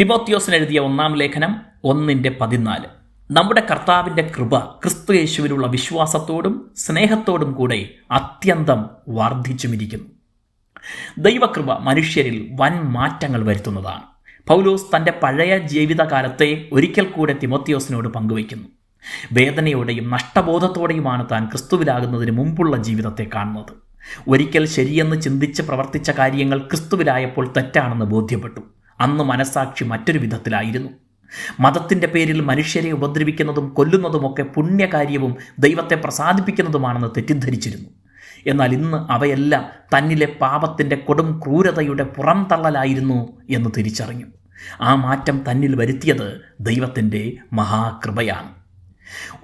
തിമോത്യോസിന് എഴുതിയ ഒന്നാം ലേഖനം ഒന്നിന്റെ പതിനാല്. നമ്മുടെ കർത്താവിന്റെ കൃപ ക്രിസ്തു യേശുവിലുള്ള വിശ്വാസത്തോടും സ്നേഹത്തോടും കൂടെ അത്യന്തം വർദ്ധിച്ചുമിരിക്കുന്നു. ദൈവകൃപ മനുഷ്യരിൽ വൻ മാറ്റങ്ങൾ വരുത്തുന്നതാണ്. പൗലോസ് തന്റെ പഴയ ജീവിതകാലത്തെ ഒരിക്കൽ കൂടെ തിമോത്യോസിനോട് പങ്കുവയ്ക്കുന്നു. വേദനയോടെയും നഷ്ടബോധത്തോടെയുമാണ് താൻ ക്രിസ്തുവിലാകുന്നതിന് മുമ്പുള്ള ജീവിതത്തെ കാണുന്നത്. ഒരിക്കൽ ശരിയെന്ന് ചിന്തിച്ച് പ്രവർത്തിച്ച കാര്യങ്ങൾ ക്രിസ്തുവിലായപ്പോൾ തെറ്റാണെന്ന് ബോധ്യപ്പെട്ടു. അന്ന് മനസാക്ഷി മറ്റൊരു വിധത്തിലായിരുന്നു. മതത്തിന്റെ പേരിൽ മനുഷ്യരെ ഉപദ്രവിക്കുന്നതും കൊല്ലുന്നതുമൊക്കെ പുണ്യകാര്യവും ദൈവത്തെ പ്രസാദിപ്പിക്കുന്നതുമാണെന്ന് തെറ്റിദ്ധരിച്ചിരുന്നു. എന്നാൽ ഇന്ന് അവയെല്ലാം തന്നിലെ പാപത്തിന്റെ കൊടും ക്രൂരതയുടെ പുറംതള്ളലായിരുന്നു എന്ന് തിരിച്ചറിഞ്ഞു. ആ മാറ്റം തന്നിൽ വരുത്തിയത് ദൈവത്തിന്റെ മഹാകൃപയാണ്.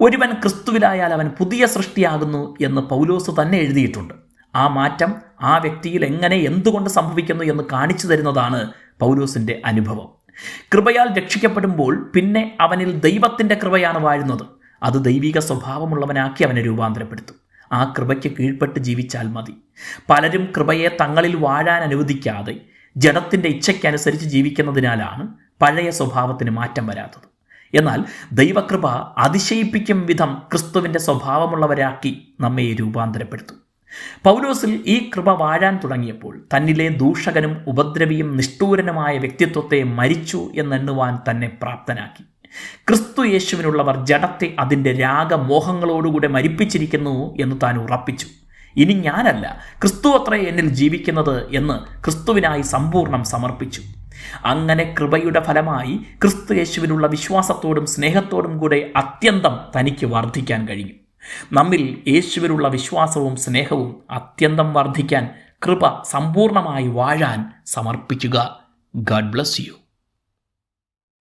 ഒരുവൻ ക്രിസ്തുവിലായാൽ അവൻ പുതിയ സൃഷ്ടിയാകുന്നു എന്ന് പൗലോസ് തന്നെ എഴുതിയിട്ടുണ്ട്. ആ മാറ്റം ആ വ്യക്തിയിൽ എങ്ങനെ എന്തുകൊണ്ട് സംഭവിക്കുന്നു എന്ന് കാണിച്ചു തരുന്നതാണ് പൗലോസിന്റെ അനുഭവം. കൃപയാൽ രക്ഷിക്കപ്പെടുമ്പോൾ പിന്നെ അവനിൽ ദൈവത്തിന്റെ കൃപയാണ് വാഴുന്നത്. അത് ദൈവിക സ്വഭാവമുള്ളവനാക്കി അവനെ രൂപാന്തരപ്പെടുത്തും. ആ കൃപയ്ക്ക് കീഴ്പ്പെട്ട് ജീവിച്ചാൽ മതി. പലരും കൃപയെ തങ്ങളിൽ വാഴാൻ അനുവദിക്കാതെ ജഡത്തിന്റെ ഇച്ഛയ്ക്കനുസരിച്ച് ജീവിക്കുന്നതിനാലാണ് പഴയ സ്വഭാവത്തിന് മാറ്റം വരാത്തത്. എന്നാൽ ദൈവകൃപ അതിശയിപ്പിക്കും വിധം ക്രിസ്തുവിന്റെ സ്വഭാവമുള്ളവരാക്കി നമ്മെ രൂപാന്തരപ്പെടുത്തും. പൗലോസിൽ ഈ കൃപ വാഴാൻ തുടങ്ങിയപ്പോൾ തന്നിലെ ദൂഷകനും ഉപദ്രവിയും നിഷ്ഠൂരനുമായ വ്യക്തിത്വത്തെ മരിച്ചു എന്നെണ്ണുവാൻ തന്നെ പ്രാപ്തനാക്കി. ക്രിസ്തു യേശുവിനുള്ളവർ ജഡത്തെ അതിന്റെ രാഗമോഹങ്ങളോടുകൂടെ മരിപ്പിച്ചിരിക്കുന്നു എന്ന് താൻ ഉറപ്പിച്ചു. ഇനി ഞാനല്ല ക്രിസ്തു അത്രേ എന്നിൽ ജീവിക്കുന്നത് എന്ന് ക്രിസ്തുവിനായി സമ്പൂർണം സമർപ്പിച്ചു. അങ്ങനെ കൃപയുടെ ഫലമായി ക്രിസ്തു യേശുവിനുള്ള വിശ്വാസത്തോടും സ്നേഹത്തോടും കൂടെ അത്യന്തം തനിക്ക് വർദ്ധിക്കാൻ കഴിഞ്ഞു. നമ്മിൽ യേശുവിലുള്ള വിശ്വാസവും സ്നേഹവും അത്യന്തം വർദ്ധിക്കാൻ കൃപ സമ്പൂർണമായി വാഴാൻ സമർപ്പിക്കുക. God bless you